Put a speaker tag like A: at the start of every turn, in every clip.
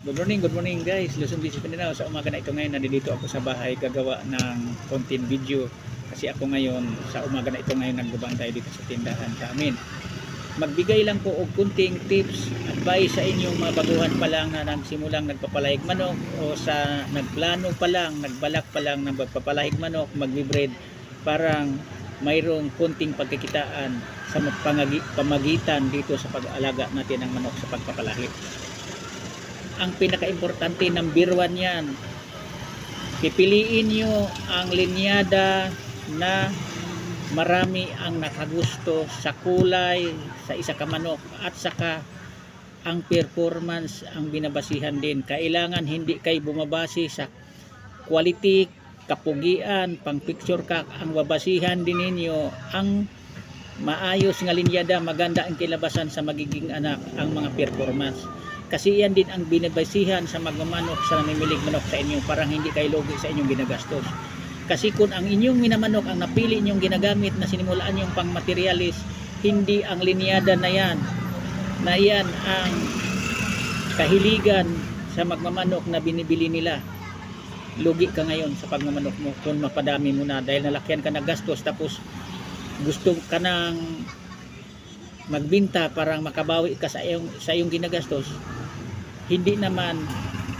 A: Good morning, good morning guys. Luzon Busy Mindanao. Sa umaga na ito ngayon, nandito ako sa bahay gagawa ng content video. Kasi ako ngayon, sa umaga na ito ngayon, nagbabantay dito sa tindahan sa amin. Magbigay lang po og kunting tips, advice sa inyong mga baguhan pa lang na nagsimulang nagpapalayag manok o sa nagplano pa lang, nagbalak pa lang ng magpapalayag manok, magbibreed, parang mayroong kunting pagkikitaan sa pamagitan dito sa pag-alaga natin ng manok sa pagpapalahi ang pinaka-importante number one yan. Pipiliin nyo ang linyada na marami ang nakagusto sa kulay sa isa ka manok at saka ang performance ang binabasihan din. Kailangan hindi kay bumabase sa quality kapugian pang picture ka. Ang babasihan din ninyo ang maayos nga linyada maganda ang kilabasan sa magiging anak ang mga performance kasi yan din ang binabasihan sa magmamanok sa namimilig manok sa inyo parang hindi kayo logi sa inyong ginagastos. Kasi kung ang inyong minamanok ang napili inyong ginagamit na sinimulaan yung pang materialis hindi ang linyada na yan na yan ang kahiligan sa magmamanok na binibili nila. Lugi ka ngayon sa pagmamanok mo kung mapadami mo na dahil nalakyan ka na gastos tapos gusto ka nang magbinta para makabawi ka sa iyong, sa iyong ginagastos hindi naman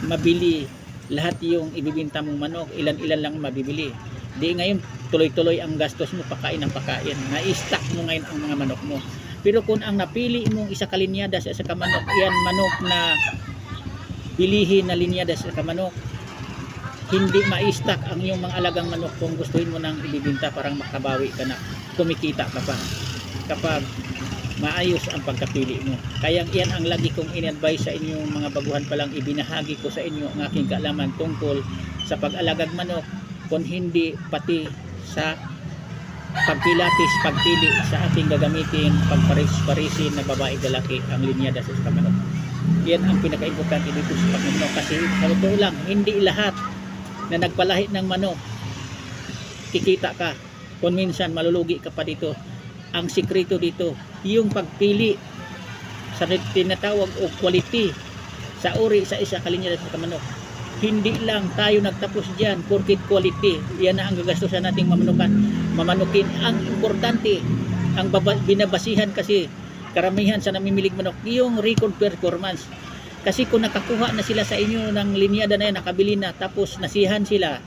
A: mabili lahat yung ibibinta mong manok. Ilan-ilan lang mabibili. Di ngayon tuloy-tuloy ang gastos mo pakain ng pakain. Na-stack mo ngayon ang mga manok mo. Pero kung ang napili mong isa kalinyada sa isa ka manok yan manok na bilihin na linyada sa ka manok hindi ma-stack ang iyong mga alagang manok kung gustuhin mo nang ibibinta parang makabawi ka na. Kumikita ka pa. Kapag maayos ang pagkapili mo. Kaya yan ang lagi kong in-advise sa inyong mga baguhan pa lang ibinahagi ko sa inyo ang aking kaalaman tungkol sa pag-alagag manok kung hindi pati sa pagpilatis, pagpili sa ating gagamitin pagparis-parisin na babae lalaki ang linyada sa manok. Yan ang pinaka-importante dito sa pagmanok kasi sa totoo lang, hindi lahat na nagpalahi ng manok kikita ka kung minsan malulugi ka pa dito ang sikreto dito yung pagpili sa tinatawag o quality sa uri sa isa kalinya sa manok hindi lang tayo nagtapos diyan porkit quality. Yan na ang gagastusan nating mamanukan. Mamanukin ang importante ang binabasihan kasi karamihan sa namimilig manok yung record performance. Kasi kung nakakuha na sila sa inyo ng linyada na yan nakabili na tapos nasihan sila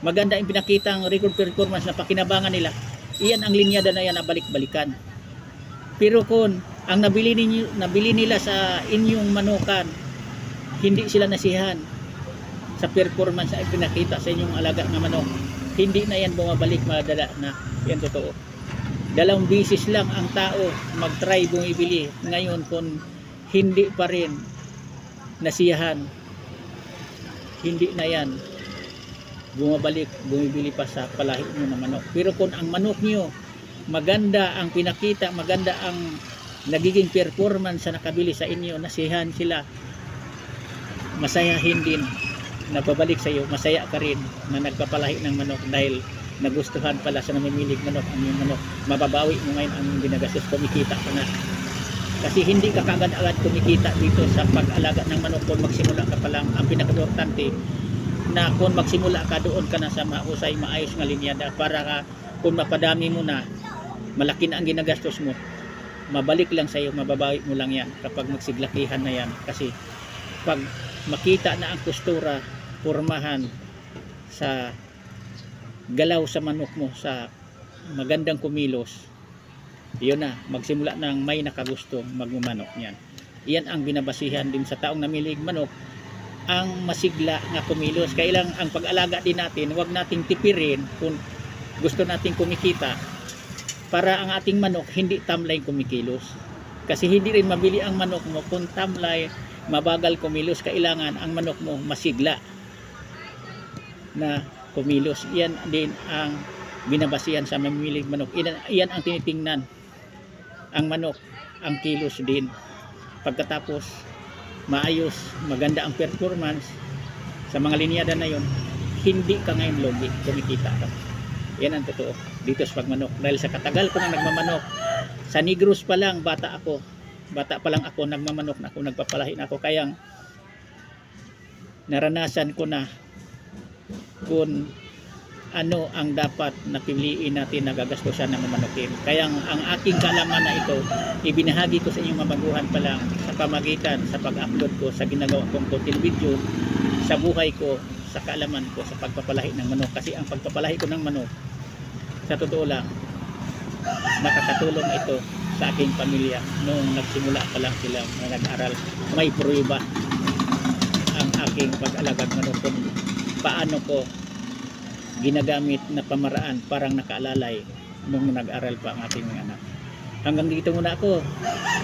A: maganda yung pinakita ang record performance na pakinabangan nila iyan ang linyada na yan na balik-balikan. Pero kung ang nabili, ninyo, nabili nila sa inyong manukan, hindi sila nasihan sa performance na pinakita sa inyong alaga na manok, hindi na yan bumabalik madala na. Yan totoo. Dalawang bisis lang ang tao mag-try bumibili. Ngayon kung hindi pa rin nasiyahan, hindi na yan bumabalik, bumibili pa sa palahi nyo na manok. Pero kung ang manok nyo, maganda ang pinakita, maganda ang nagiging performance sa nakabili sa inyo, nasihan sila, masayahin din, nababalik sa iyo, masaya ka rin na nagpapalahi ng manok dahil nagustuhan pala sa namimilig manok ang iyong manok. Mababawi mo ngayon ang ginagastos, kumikita ka na. Kasi hindi ka kagad-agad kumikita dito sa pag-alaga ng manok kung magsimula ka pa lang. Ang pinaka-importante, na kung magsimula ka doon ka na sa mahusay maayos nga linyada para ka kung mapadami mo na malaki na ang ginagastos mo mabalik lang sa iyo mababawi mo lang yan kapag magsiglakihan na yan kasi pag makita na ang kustura pormahan sa galaw sa manok mo sa magandang kumilos yun na magsimula ng may nakagusto magmumanok niyan iyan ang binabasihan din sa taong namilig manok ang masigla nga kumilos. Kailang ang pag-alaga din natin, huwag nating tipirin kung gusto nating kumikita para ang ating manok hindi tamlay kumikilos. Kasi hindi rin mabili ang manok mo kung tamlay, mabagal kumilos. Kailangan ang manok mo masigla na kumilos. Yan din ang binabasihan sa mamimilig manok. Iyan, iyan ang tinitingnan. Ang manok, ang kilos din. Pagkatapos, maayos, maganda ang performance sa mga linyada na yon, hindi ka ngayon logi, kumikita ka. Yan ang totoo dito sa pagmanok. Dahil sa katagal ko nang nagmamanok, sa Negros pa lang, bata ako, bata pa lang ako, nagmamanok na ako, nagpapalahi na ako. Kaya naranasan ko na kung ano ang dapat na piliin natin na gagastusan ng mamanukin. Kaya ang, ang aking kalaman na ito, ibinahagi ko sa inyong mabaguhan pa lang sa pamagitan sa pag-upload ko sa ginagawa kong content video sa buhay ko, sa kaalaman ko, sa pagpapalahi ng manok. Kasi ang pagpapalahi ko ng manok, sa totoo lang, nakakatulong ito sa aking pamilya noong nagsimula pa lang sila na nag-aral. May prueba ang aking pag-alagag manok kung paano ko ginagamit na pamaraan parang nakaalalay nung nag-aral pa ang ating mga anak. Hanggang dito muna ako.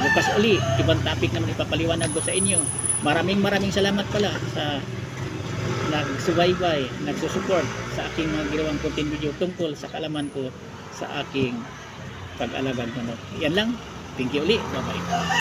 A: Bukas uli, ibang topic naman ipapaliwanag ko sa inyo. Maraming maraming salamat pala sa nagsubaybay, nagsusupport sa aking mga ginawang content video tungkol sa kalaman ko sa aking pag-alagag manok. Yan lang. Thank you uli. Bye-bye.